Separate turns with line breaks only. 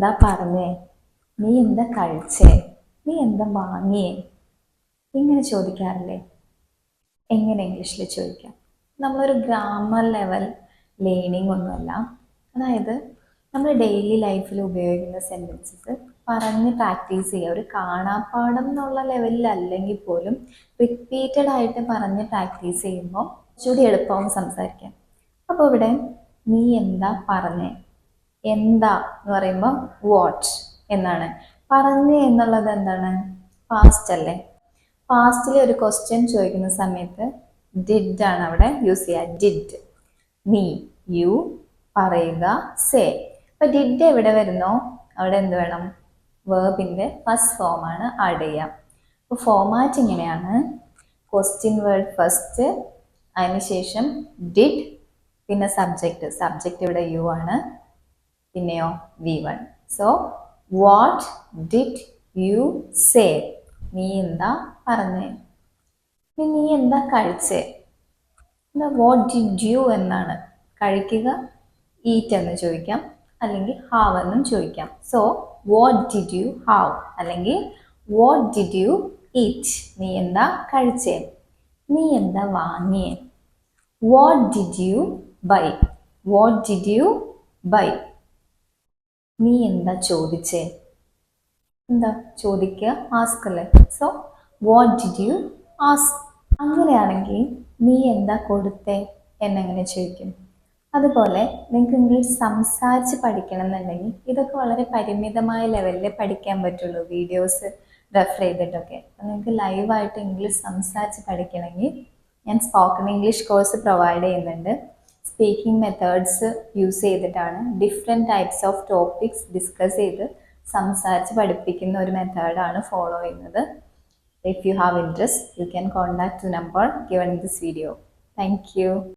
എന്താ പറഞ്ഞേ? നീ എന്താ കഴിച്ചേ? നീ എന്താ വാങ്ങിയേ? ഇങ്ങനെ ചോദിക്കാറില്ലേ? എങ്ങനെ ഇംഗ്ലീഷിൽ ചോദിക്കാം? നമ്മളൊരു ഗ്രാമർ ലെവൽ ലേണിംഗ് ഒന്നുമല്ല. അതായത് നമ്മൾ ഡെയിലി ലൈഫിൽ ഉപയോഗിക്കുന്ന സെന്റൻസസ് പറഞ്ഞ് പ്രാക്ടീസ് ചെയ്യുക ഒരു കാണാപ്പാടം എന്നുള്ള ലെവലിൽ അല്ലെങ്കിൽ പോലും റിപ്പീറ്റഡ് ആയിട്ട് പറഞ്ഞ് പ്രാക്ടീസ് ചെയ്യുമ്പോൾ കുറച്ചുകൂടി എളുപ്പമാവും സംസാരിക്കാം. അപ്പോൾ ഇവിടെ നീ എന്താ പറഞ്ഞേ? എന്താ എന്ന് പറയുമ്പോൾ വാട്ട് എന്നാണ്. പറഞ്ഞ് എന്നുള്ളത് എന്താണ്? പാസ്റ്റ് അല്ലേ? പാസ്റ്റിൽ ഒരു ക്വസ്റ്റ്യൻ ചോദിക്കുന്ന സമയത്ത് ഡിഡ് ആണ് അവിടെ യൂസ് ചെയ്യുക. ഡിഡ് നീ യു പറയുക സേ അപ്പൊ ഡിഡ് എവിടെ വരുന്നോ? അവിടെ എന്ത് വേണം? വേർബിന്റെ ഫസ്റ്റ് ഫോമാണ് ആഡ് ചെയ്യുക. അപ്പോൾ ഫോമാറ്റ് ഇങ്ങനെയാണ്. ക്വസ്റ്റ്യൻ വേർഡ് ഫസ്റ്റ് അതിനുശേഷം ഡിഡ് പിന്നെ സബ്ജക്റ്റ് സബ്ജക്റ്റ് ഇവിടെ യു ആണ്. പിന്നെയോ? V one so what did you say നീ എന്താ പറഞ്ഞേ? നീ എന്താ കഴിച്ചേ? വാട്ട് ഡിഡ് യു എന്നാണ്. കഴിക്കുക ഈറ്റ് എന്ന് ചോദിക്കാം അല്ലെങ്കിൽ ഹാവ് എന്നും ചോദിക്കാം. So what did you have അല്ലെങ്കിൽ വാട്ട് ഡിഡ് യു ഈറ്റ് നീ എന്താ കഴിച്ചേ? നീ എന്താ വാങ്ങിയേ? What did you buy what did you buy നീ എന്താ ചോദിച്ചേ? എന്താ ചോദിക്കുക ആസ്ക് അല്ലേ? So what did you ask അങ്ങനെയാണെങ്കിൽ നീ എന്താ കൊടുത്തേ എന്നെങ്ങനെ ചോദിക്കും. അതുപോലെ നിങ്ങൾക്ക് ഇംഗ്ലീഷ് സംസാരിച്ച് പഠിക്കണം എന്നുണ്ടെങ്കിൽ ഇതൊക്കെ വളരെ പരിമിതമായ ലെവലിൽ പഠിക്കാൻ പറ്റുള്ളൂ. വീഡിയോസ് റെഫർ ചെയ്തിട്ടൊക്കെ. അപ്പം നിങ്ങൾക്ക് ലൈവായിട്ട് ഇംഗ്ലീഷ് സംസാരിച്ച് പഠിക്കണമെങ്കിൽ ഞാൻ സ്പോക്കൺ ഇംഗ്ലീഷ് കോഴ്സ് പ്രൊവൈഡ് ചെയ്യുന്നുണ്ട്. സ്പീക്കിംഗ് മെത്തേഡ്സ് യൂസ് ചെയ്തിട്ടാണ് different types of topics discuss ചെയ്ത് സംസാരിച്ച് പഠിപ്പിക്കുന്ന ഒരു മെത്തേഡാണ് ഫോളോ ചെയ്യുന്നത്. If you have interest you can contact number given this video thank you